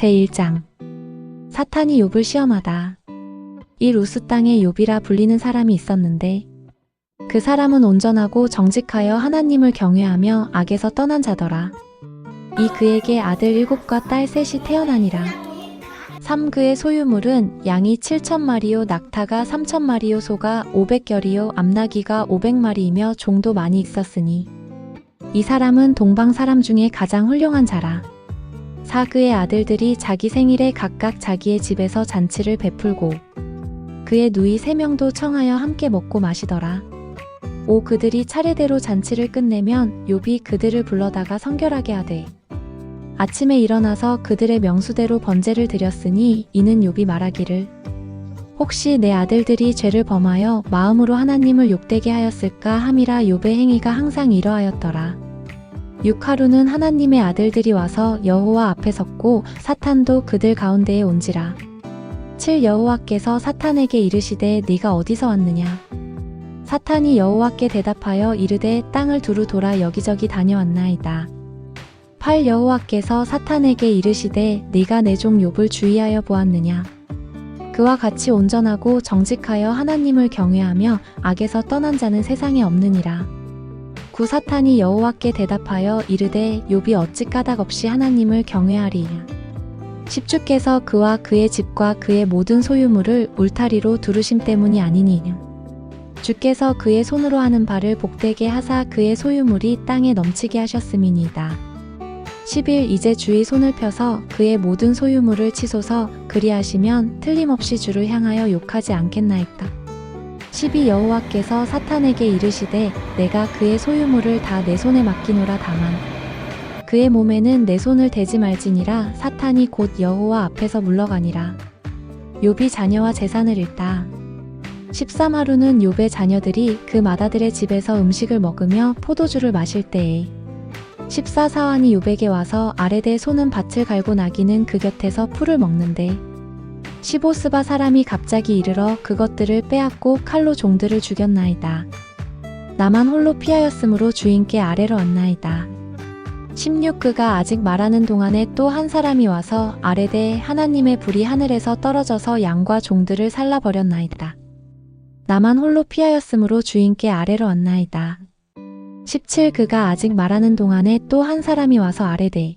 제1장 사탄이 욥을 시험하다. 이 루스 땅에 욥이라 불리는 사람이 있었는데 그 사람은 온전하고 정직하여 하나님을 경외하며 악에서 떠난 자더라. 이 그에게 아들 일곱과 딸 셋이 태어나니라. 삼 그의 소유물은 양이 7천 마리요 낙타가 3천 마리요 소가 500결이요 암나기가 500마리이며 종도 많이 있었으니 이 사람은 동방 사람 중에 가장 훌륭한 자라. 사 그의 아들들이 자기 생일에 각각 자기의 집에서 잔치를 베풀고 그의 누이 세 명도 청하여 함께 먹고 마시더라. 오 그들이 차례대로 잔치를 끝내면 욥이 그들을 불러다가 성결하게 하되 아침에 일어나서 그들의 명수대로 번제를 드렸으니 이는 욥이 말하기를 혹시 내 아들들이 죄를 범하여 마음으로 하나님을 욕되게 하였을까 함이라 욥의 행위가 항상 이러하였더라. 육하루는 하나님의 아들들이 와서 여호와 앞에 섰고 사탄도 그들 가운데에 온지라. 7 여호와께서 사탄에게 이르시되 네가 어디서 왔느냐? 사탄이 여호와께 대답하여 이르되 땅을 두루 돌아 여기저기 다녀왔나이다. 8 여호와께서 사탄에게 이르시되 네가 내 종 욥을 주의하여 보았느냐? 그와 같이 온전하고 정직하여 하나님을 경외하며 악에서 떠난 자는 세상에 없느니라. 구 사탄이 여호와께 대답하여 이르되 욥이 어찌 까닭 없이 하나님을 경외하리냐? 십주께서 그와 그의 집과 그의 모든 소유물을 울타리로 두르심 때문이 아니니냐? 주께서 그의 손으로 하는 바를 복되게 하사 그의 소유물이 땅에 넘치게 하셨음이니이다. 10일 이제 주의 손을 펴서 그의 모든 소유물을 치소서 그리하시면 틀림없이 주를 향하여 욕하지 않겠나이까. 12 여호와께서 사탄에게 이르시되 내가 그의 소유물을 다 내 손에 맡기노라 다만 그의 몸에는 내 손을 대지 말지니라 사탄이 곧 여호와 앞에서 물러가니라. 욥이 자녀와 재산을 잃다. 13하루는 욥의 자녀들이 그 마다들의 집에서 음식을 먹으며 포도주를 마실 때에 14사환이 욥에게 와서 아래대 소는 밭을 갈고 나기는 그 곁에서 풀을 먹는데 15스바 사람이 갑자기 이르러 그것들을 빼앗고 칼로 종들을 죽였나이다. 나만 홀로 피하였으므로 주인께 아래로 왔나이다. 16 그가 아직 말하는 동안에 또 한 사람이 와서 아래대 하나님의 불이 하늘에서 떨어져서 양과 종들을 살라버렸나이다. 나만 홀로 피하였으므로 주인께 아래로 왔나이다. 17 그가 아직 말하는 동안에 또 한 사람이 와서 아래되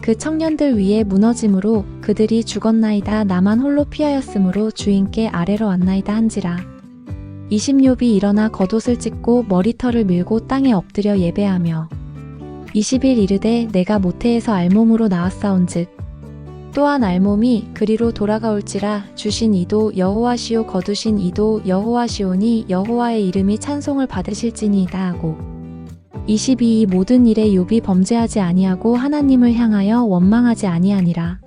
그 청년들 위에 무너짐으로 그들이 죽었나이다 나만 홀로 피하였으므로 주인께 아래로 왔나이다 한지라. 20욥이 일어나 겉옷을 찢고 머리털을 밀고 땅에 엎드려 예배하며 20일 이르되 내가 모태에서 알몸으로 나왔사온즉 또한 알몸이 그리로 돌아가올지라 주신 이도 여호와시오 거두신 이도 여호와시오니 여호와의 이름이 찬송을 받으실지니이다 하고 22이 모든 일에 욥이 범죄하지 아니하고 하나님을 향하여 원망하지 아니하니라